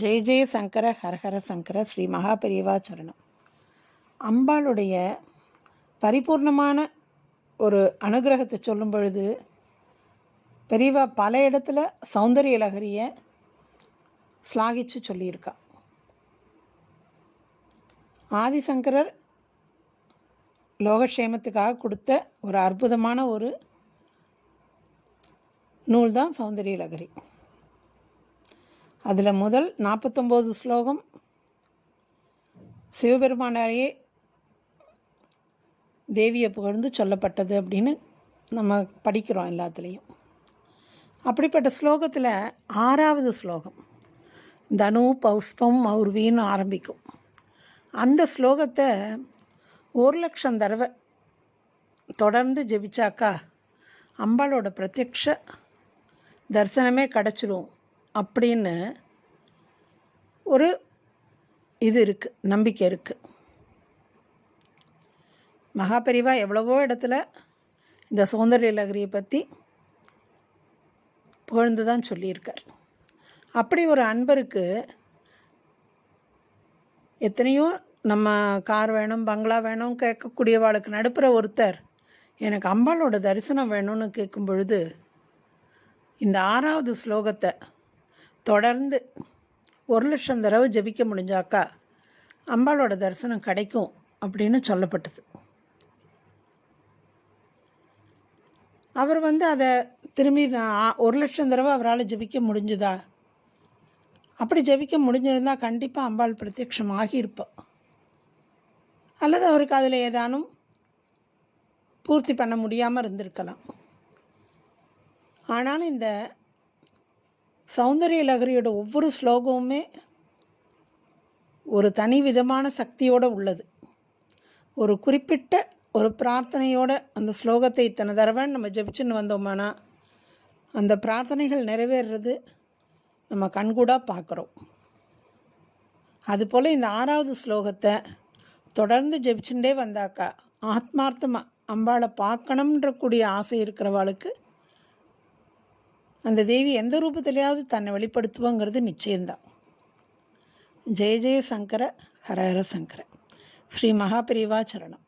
ஜெய ஜெய சங்கர ஹரஹர சங்கர ஸ்ரீ மகாபெரிவா சரணம். அம்பாளுடைய பரிபூர்ணமான ஒரு அனுகிரகத்தை சொல்லும் பொழுது பெரியவா பல இடத்துல சௌந்தரிய லகரியை ஸ்லாகிச்சு சொல்லியிருக்கா. ஆதிசங்கரர் லோகக்ஷேமத்துக்காக கொடுத்த ஒரு அற்புதமான ஒரு நூல் தான் சௌந்தரிய லகரி. அதில் முதல் நாற்பத்தொம்போது ஸ்லோகம் சிவபெருமானாலேயே தேவியை புகழ்ந்து சொல்லப்பட்டது அப்படின்னு நம்ம படிக்கிறோம் எல்லாத்துலேயும். அப்படிப்பட்ட ஸ்லோகத்தில் ஆறாவது ஸ்லோகம் தனு பௌஷ்பம் மௌர்வின்னு ஆரம்பிக்கும். அந்த ஸ்லோகத்தை ஒரு லட்சம் தடவை தொடர்ந்து ஜெபிச்சாக்கா அம்பாளோட பிரத்யக்ஷ தரிசனமே கிடச்சிரும். அப்படின்னு ஒரு இது இருக்குது நம்பிக்கை இருக்குது மகாபெரிவா எவ்வளவோ இடத்துல இந்த சௌந்தர்ய லகரியை பற்றி புகழ்ந்து தான் சொல்லியிருக்கார். அப்படி ஒரு அன்பருக்கு எத்தனையோ நம்ம கார் வேணும் பங்களா வேணும் கேட்கக்கூடியவாளுக்கு நடுப்புற ஒருத்தர் எனக்கு அம்பாளோட தரிசனம் வேணும்னு கேட்கும் பொழுது இந்த ஆறாவது ஸ்லோகத்தை தொடர்ந்து ஒரு லட்சம் தடவை ஜபிக்க முடிஞ்சாக்கா அம்பாளோட தரிசனம் கிடைக்கும் அப்படின்னு சொல்லப்பட்டது. அவர் வந்து அதை திரும்பி நான் ஒரு லட்சம் தடவை அவரால் ஜபிக்க முடிஞ்சுதா? அப்படி ஜபிக்க முடிஞ்சிருந்தால் கண்டிப்பாக அம்பாள் பிரத்யட்சம் ஆகியிருப்போம் அல்லது அவருக்கு அதில் ஏதானும் பூர்த்தி பண்ண முடியாமல் இருந்திருக்கலாம். ஆனாலும் இந்த சௌந்தரிய லகரியோட ஒவ்வொரு ஸ்லோகமுமே ஒரு தனி விதமான சக்தியோடு உள்ளது. ஒரு குறிப்பிட்ட ஒரு பிரார்த்தனையோட அந்த ஸ்லோகத்தை இத்தனை தடவை நம்ம ஜபிச்சுன்னு வந்தோமானா அந்த பிரார்த்தனைகள் நிறைவேறுறது நம்ம கண்கூடாக பார்க்குறோம். அதுபோல் இந்த ஆறாவது ஸ்லோகத்தை தொடர்ந்து ஜெபிச்சுட்டே வந்தாக்கா ஆத்மார்த்தமாக அம்பாளை பார்க்கணுன்ற கூடிய ஆசை இருக்கிறவாளுக்கு அந்த தேவி எந்த ரூபத்திலேயாவது தன்னை வெளிப்படுத்துவோங்கிறது நிச்சயம்தான். ஜெய ஜெய சங்கர ஹரஹர சங்கர. ஸ்ரீ மகாபிரிவா சரணம்.